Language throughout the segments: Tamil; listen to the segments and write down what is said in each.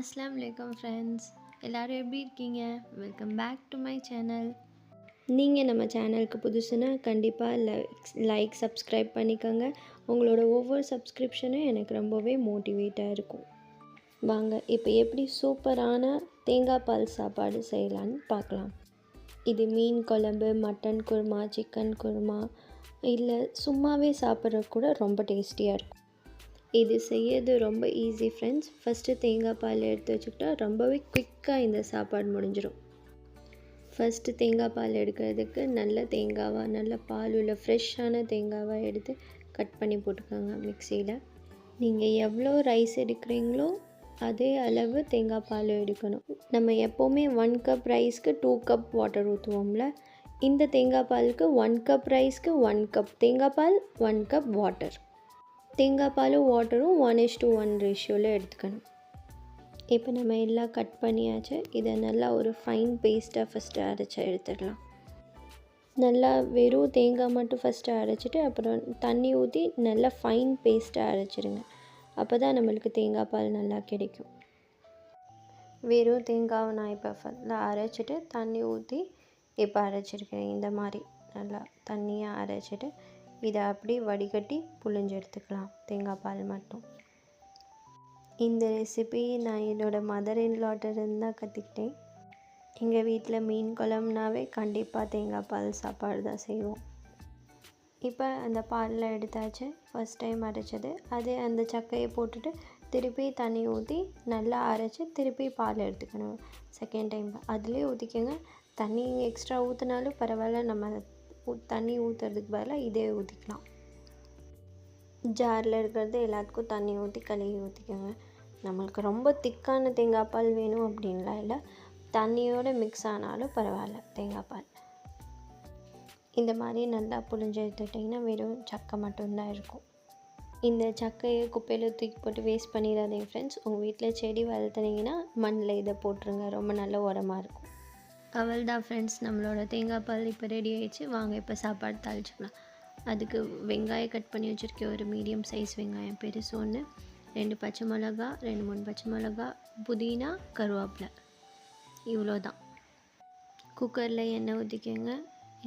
அஸ்லாம் வலைக்கம் ஃப்ரெண்ட்ஸ் எல்லோரும் எப்படி இருக்கீங்க? Welcome back to my channel நீங்கள் நம்ம சேனலுக்கு புதுசுன்னா கண்டிப்பாக லைக் லைக் சப்ஸ்கிரைப் பண்ணிக்கோங்க. உங்களோட ஒவ்வொரு சப்ஸ்கிரிப்ஷனும் எனக்கு ரொம்பவே மோட்டிவேட்டாக இருக்கும். வாங்க இப்போ எப்படி சூப்பரான தேங்காய் பால் சாப்பாடு செய்யலான்னு பார்க்கலாம். இது மீன் குழம்பு மட்டன் குருமா சிக்கன் குருமா இல்லை சும்மாவே சாப்பிட்ற கூட ரொம்ப டேஸ்டியாக இருக்கும். இது செய்யறது ரொம்ப ஈஸி ஃப்ரெண்ட்ஸ் ஃபஸ்ட்டு தேங்காய் பால் எடுத்து வச்சுக்கிட்டா ரொம்பவே குயிக்காக இந்த சாப்பாடு முடிஞ்சிடும் ஃபஸ்ட்டு தேங்காய் பால் எடுக்கிறதுக்கு நல்ல தேங்காவாக நல்ல பால் உள்ள ஃப்ரெஷ்ஷான தேங்காவாக எடுத்து கட் பண்ணி போட்டுக்கோங்க மிக்சியில். நீங்கள் எவ்வளோ ரைஸ் எடுக்கிறீங்களோ அதே அளவு தேங்காய் பால் எடுக்கணும். நம்ம எப்போவுமே ஒன் கப் ரைஸ்க்கு டூ கப் வாட்டர் ஊற்றுவோம்ல இந்த தேங்காய் பாலுக்கு ஒன் கப் ரைஸ்க்கு ஒன் கப் தேங்காய் பால் ஒன் கப் வாட்டர் தேங்காய் பாலும் வாட்டரும் ஒன் இஸ் டூ ஒன் ரேஷியோவில் எடுத்துக்கணும். இப்போ நம்ம எல்லாம் கட் பண்ணியாச்சு. இதை நல்லா ஒரு ஃபைன் பேஸ்ட்டாக ஃபஸ்ட்டு அரைச்சி எடுத்துடலாம். நல்லா வெறும் தேங்காய் மட்டும் ஃபஸ்ட்டு அரைச்சிட்டு அப்புறம் தண்ணி ஊற்றி நல்லா ஃபைன் பேஸ்ட்டாக அரைச்சிடுங்க அப்போ தான் நம்மளுக்கு தேங்காய் பால் நல்லா கிடைக்கும். வெறும் தேங்காவை நான் இப்போ ஃபுல்லாக அரைச்சிட்டு தண்ணி ஊற்றி இப்போ அரைச்சிருக்கேன். இந்த மாதிரி நல்லா தண்ணியாக அரைச்சிட்டு இதை அப்படி வடிகட்டி புழிஞ்சு எடுத்துக்கலாம். தேங்காய் பால் மட்டும். இந்த ரெசிபி நான் என்னோடய மதர் இன்லாட்டிருந்து தான் கற்றுக்கிட்டேன் எங்கள் வீட்டில் மீன் குழம்புனாவே கண்டிப்பாக தேங்காய் பால் சாப்பாடு தான் செய்வோம். இப்போ அந்த பாலில் எடுத்தாச்சு. ஃபஸ்ட் டைம் அரைச்சது. அதே அந்த சக்கையை போட்டுட்டு திருப்பி தண்ணி ஊற்றி நல்லா அரைச்சி திருப்பி பால் எடுத்துக்கணும். செகண்ட் டைம் அதுலேயே ஊற்றிக்கோங்க தண்ணி எக்ஸ்ட்ரா ஊற்றினாலும் பரவாயில்ல. நம்ம தண்ணி ஊற்றுறதுக்கு பதிலாக இதே ஊற்றிக்கலாம் ஜாரில் இருக்கிறது எல்லாத்துக்கும் தண்ணி ஊற்றி கழுவி ஊற்றிக்கோங்க நம்மளுக்கு ரொம்ப திக்கான தேங்காய் பால் வேணும் அப்படின்லாம் இல்லை. தண்ணியோடு மிக்ஸ் ஆனாலும் பரவாயில்ல தேங்காய் பால். இந்த மாதிரி நல்லா புழிஞ்சு எடுத்துட்டிங்கன்னா வெறும் சக்கை மட்டும்தான் இருக்கும். இந்த சக்கையை குப்பையில் தூக்கி போட்டு வேஸ்ட் பண்ணிடாதீங்க ஃப்ரெண்ட்ஸ் உங்கள் வீட்டில் செடி வளர்த்துனீங்கன்னா மண்ணில் இதை போட்டுருங்க ரொம்ப நல்ல உரமாக இருக்கும். அவள் தான் ஃப்ரெண்ட்ஸ் நம்மளோட தேங்காய் பால் இப்போ ரெடி ஆகிடுச்சு வாங்க இப்போ சாப்பாடு தாளிச்சிக்கலாம். அதுக்கு வெங்காயம் கட் பண்ணி வச்சுருக்கேன். ஒரு மீடியம் சைஸ் வெங்காயம் பெருசு ஒன்று ரெண்டு பச்சை மிளகா ரெண்டு மூணு பச்சை மிளகா புதினா கருவேப்பிலை. இவ்வளோ தான் குக்கரில் எண்ணெய் ஊற்றிக்கோங்க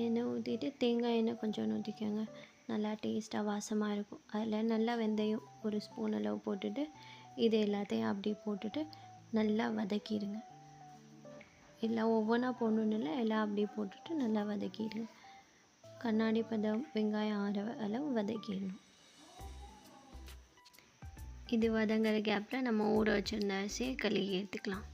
எண்ணெய் ஊற்றிட்டு தேங்காய் எண்ணெய் கொஞ்சம் ஊற்றிக்கோங்க நல்லா டேஸ்ட்டாக வாசமாக இருக்கும். அதில் நல்லா வெந்தயம் ஒரு ஸ்பூன் அளவு போட்டுட்டு இது எல்லாத்தையும் அப்படி போட்டுட்டு நல்லா வதக்கிடுங்க. எல்லாம் ஒவ்வொன்றா போடணுன்னு இல்லை எல்லாம் அப்படியே போட்டுட்டு நல்லா வதக்கிடுங்க கண்ணாடி பதம் வெங்காயம் ஆற அளவு வதக்கிடணும். இது வதங்குற கேப்பில் நம்ம ஊற வச்சுருந்த அரிசியை கழுகி எடுத்துக்கலாம்.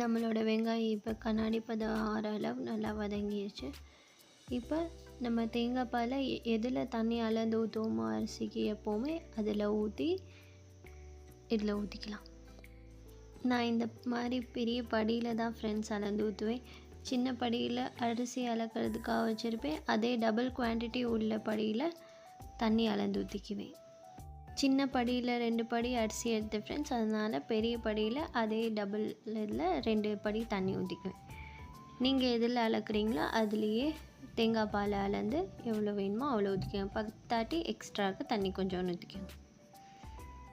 நம்மளோட வெங்காயம் இப்போ கண்ணாடி பதம் ஆற அளவு நல்லா வதங்கிடுச்சு இப்போ நம்ம தேங்காய் பாலை எதில் தண்ணி அளந்து ஊற்றுவோமோ அரிசிக்கு எப்போவுமே அதில் ஊற்றி இதில் ஊற்றிக்கலாம் நான் இந்த மாதிரி பெரிய படியில் தான் ஃப்ரெண்ட்ஸ் அளந்து ஊற்றுவேன் சின்ன படியில் அரிசி அளக்கிறதுக்காக வச்சுருப்பேன். அதே டபுள் குவான்டிட்டி உள்ள படியில் தண்ணி அளந்து ஊற்றிக்குவேன் சின்ன படியில் ரெண்டு படி அரிசி எடுத்த ஃப்ரெண்ட்ஸ் அதனால் பெரிய படியில் அதே டபுள் இதில் ரெண்டு படி தண்ணி ஊற்றிக்குவேன் நீங்கள் எதில் அளக்குறீங்களோ அதுலேயே தேங்காய் பால் அளந்து எவ்வளோ வேணுமோ அவ்வளோ ஊற்றிக்கோங்க பத்தாட்டி எக்ஸ்ட்ராவுக்கு தண்ணி கொஞ்சம் ஊற்றிக்கோங்க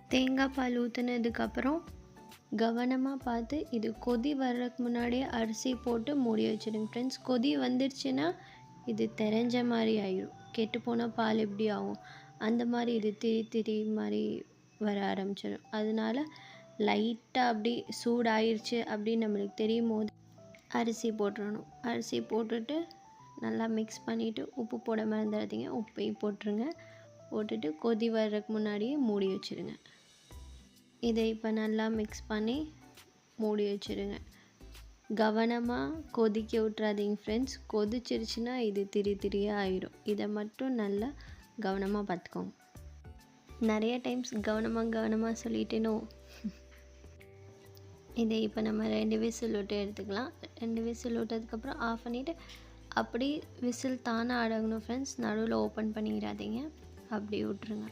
தேங்காய் பால் ஊற்றுனதுக்கப்புறம் கவனமாக பார்த்து இது கொதி வர்றதுக்கு முன்னாடியே அரிசி போட்டு மூடி வச்சிடுங்க. ஃப்ரெண்ட்ஸ் கொதி வந்துருச்சுன்னா இது தெரிஞ்ச மாதிரி ஆயிடும் கெட்டு போனால் பால் எப்படி ஆகும்? அந்த மாதிரி இது திரி திரி மாதிரி வர ஆரம்பிச்சிடும் அதனால லைட்டாக அப்படி சூடாயிருச்சு அப்படின்னு நம்மளுக்கு தெரியும் போது அரிசி போட்டுடணும் அரிசி போட்டுட்டு நல்லா மிக்ஸ் பண்ணிவிட்டு உப்பு போட மறந்துடாதீங்க உப்பையும் போட்டுருங்க. போட்டுட்டு கொதி வர்றதுக்கு முன்னாடியே மூடி வச்சுருங்க. இதை இப்போ நல்லா மிக்ஸ் பண்ணி மூடி வச்சுருங்க. கவனமாக கொதிக்க விட்றாதீங்க ஃப்ரெண்ட்ஸ் கொதிச்சிருச்சுன்னா இது திரி திரியாக ஆயிடும் இதை மட்டும் நல்லா கவனமாக பார்த்துக்கோங்க. நிறைய டைம்ஸ் கவனமாக கவனமாக சொல்லிட்டேனோ? இதை இப்போ நம்ம ரெண்டு விசில் விட்டு எடுத்துக்கலாம். ரெண்டு விசில் விட்டதுக்கப்புறம் ஆஃப் பண்ணிவிட்டு அப்படி விசில் தானாக அடங்கணும் ஃப்ரெண்ட்ஸ் நடுவில் ஓப்பன் பண்ணிடாதீங்க. அப்படி விட்ருங்க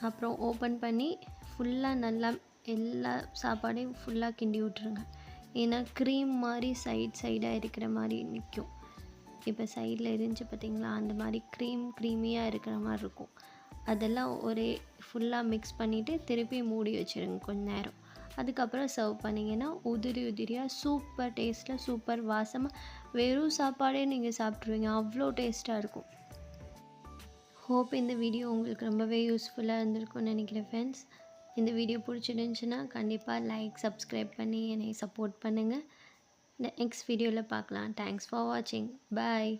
அப்புறம் ஓப்பன் பண்ணி ஃபுல்லாக நல்லா எல்லா சாப்பாடையும் ஃபுல்லாக கிண்டி விட்ருங்க ஏன்னா க்ரீம் மாதிரி சைட் சைடாக இருக்கிற மாதிரி நிற்கும் இப்போ சைடில் இருந்துச்சு பார்த்தீங்களா அந்த மாதிரி க்ரீம் க்ரீமியாக இருக்கிற மாதிரி இருக்கும். அதெல்லாம் ஒரே ஃபுல்லாக மிக்ஸ் பண்ணிவிட்டு திருப்பி மூடி வச்சுருங்க கொஞ்ச நேரம். அதுக்கப்புறம் சர்வ் பண்ணிங்கன்னா உதிரி உதிரியாக சூப்பர் டேஸ்ட்டில் சூப்பர் வாசமாக வெறும் சாப்பாடே நீங்கள் சாப்பிட்ருவீங்க அவ்வளோ டேஸ்ட்டாக இருக்கும். ஹோப் இந்த வீடியோ உங்களுக்கு ரொம்பவே யூஸ்ஃபுல்லாக இருந்திருக்கும்னு நினைக்கிறேன் ஃப்ரெண்ட்ஸ் இந்த வீடியோ பிடிச்சிருந்துச்சுன்னா கண்டிப்பாக லைக் சப்ஸ்கிரைப் பண்ணி என்னை சப்போர்ட் பண்ணுங்கள் நெக்ஸ்ட் வீடியோவில் பார்க்கலாம். தேங்க்ஸ் ஃபார் வாட்சிங் பாய்